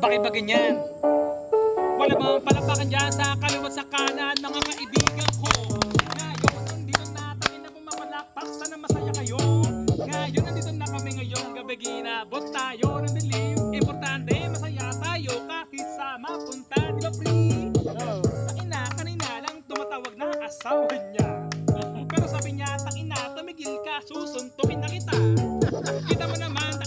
Bakit ba ganyan? Wala bang palapakan dyan sa kaliwat sa kanan mga kaibigan ko? Ngayon, nandito na tayo na pumapalakpak. Sana masaya kayo. Ngayon, nandito na kami ngayong gabi. Ginabot tayo ng dilim. Importante, masaya tayo kahit sa mapunta Di ba free? Takina, kanina lang tumatawag na asawa niya. Pero sabi niya, takina, tumigil ka, susuntukin na kita. Kita mo naman,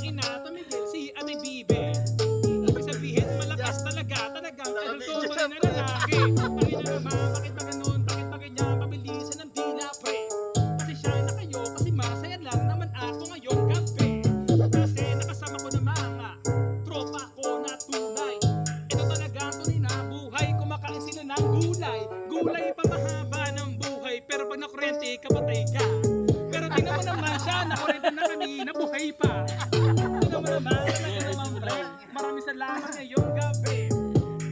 kapatay ka. Pero tingnan mo naman siya, nakurente na kanina, buhay pa. Tingnan mo naman, talaga naman pre Maraming salamat ngayong gabi.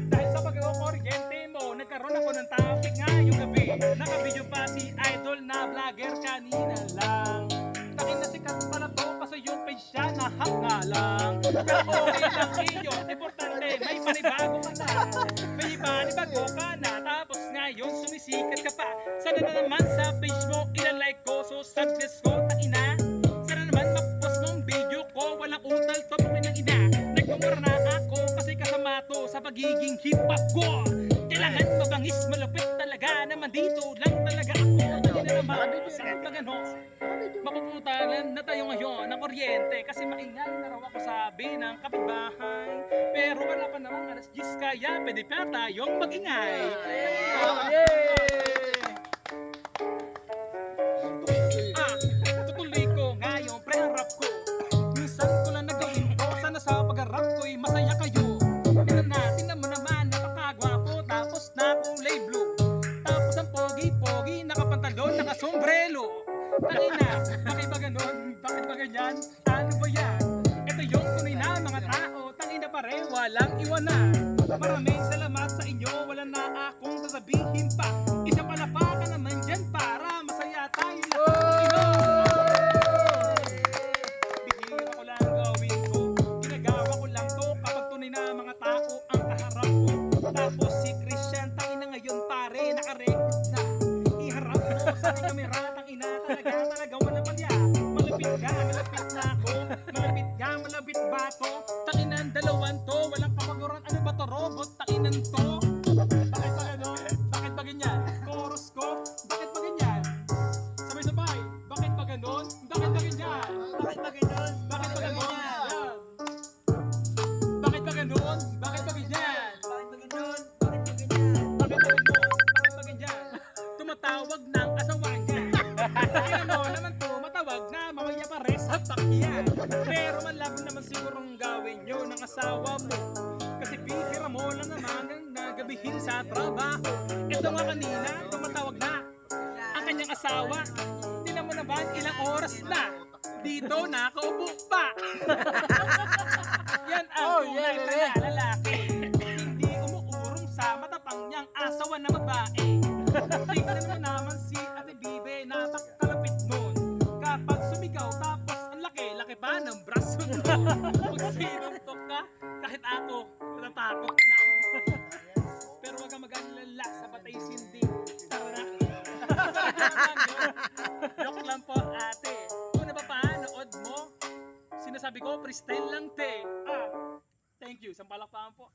Dahil sa pagkakakuryente mo, nagkaroon ako ng topic ngayong gabi. Nakabidyo pa si idol na vlogger kanina lang. Takin na sikat pala to kasi yung page siya nahak nga lang. Pero okay lang iyo, importante may panibago ka na. May panibago ka na Tapos ngayon sumisikat ka pa. Sana na naman sa mo ilalike ko taina Sana naman mapost mong video ko. Walang utal to pang ng ina Nagmumura na ako kasi kasama to Sa pagiging hip hop ko. Kailangan mabangis malupit talaga. Naman dito lang talaga ako. Tayo na naman sa pagano Mapuputalan na tayo ngayon ng kuryente Kasi maingay na raw ako sabi ng kapitbahay. Pero wala pa namang alas 10 kaya pwede pa tayong magingay. Ah, Tangina, bakit ba ganon? Bakit ba ganyan? Ano ba yan? Ito yung tunay na mga tao. Tangina pare, walang iwanan. Maraming salamat sa inyo. Wala na akong sasabihin pa. Isa pala pa ka naman dyan Para masaya tayo lahat. Na Tapos si Christian Tangina ngayon pare. Nakarecord na. Iharap mo sa kamera Ka, malapit na ako Malapit ka, malapit ba to? Tanginan dalawan to Walang kapaguran Ano ba to robot? Tanginan to Bakit ba ganon? Bakit ba ganyan? Chorus ko Bakit ba ganyan? Sabay-sabay Bakit ba ganon? Bakit ba ganyan? Bakit ba ganun? Bakit ba ganon? Pa res at takyan. Pero malabo naman sigurong gawin nyo ng asawa mo. Kasi bihira mo lang naman ang nagabihin sa trabaho. Ito nga kanina, tumatawag na ang kanyang asawa. Tinan mo naman ilang oras na. Dito nakaupo pa. Yan ang Oh, tunay yeah, na lalaki. Hindi umuurong sa matapang niyang asawa na babae. Tingnan mo naman si ako, natatakot na. Pero wag kang mag-alala sa patay sindi. Tara. Joke lang po ate. Kung napapanood mo, sinasabi ko, freestyle lang te. Ah, thank you. Isang palakpakan po.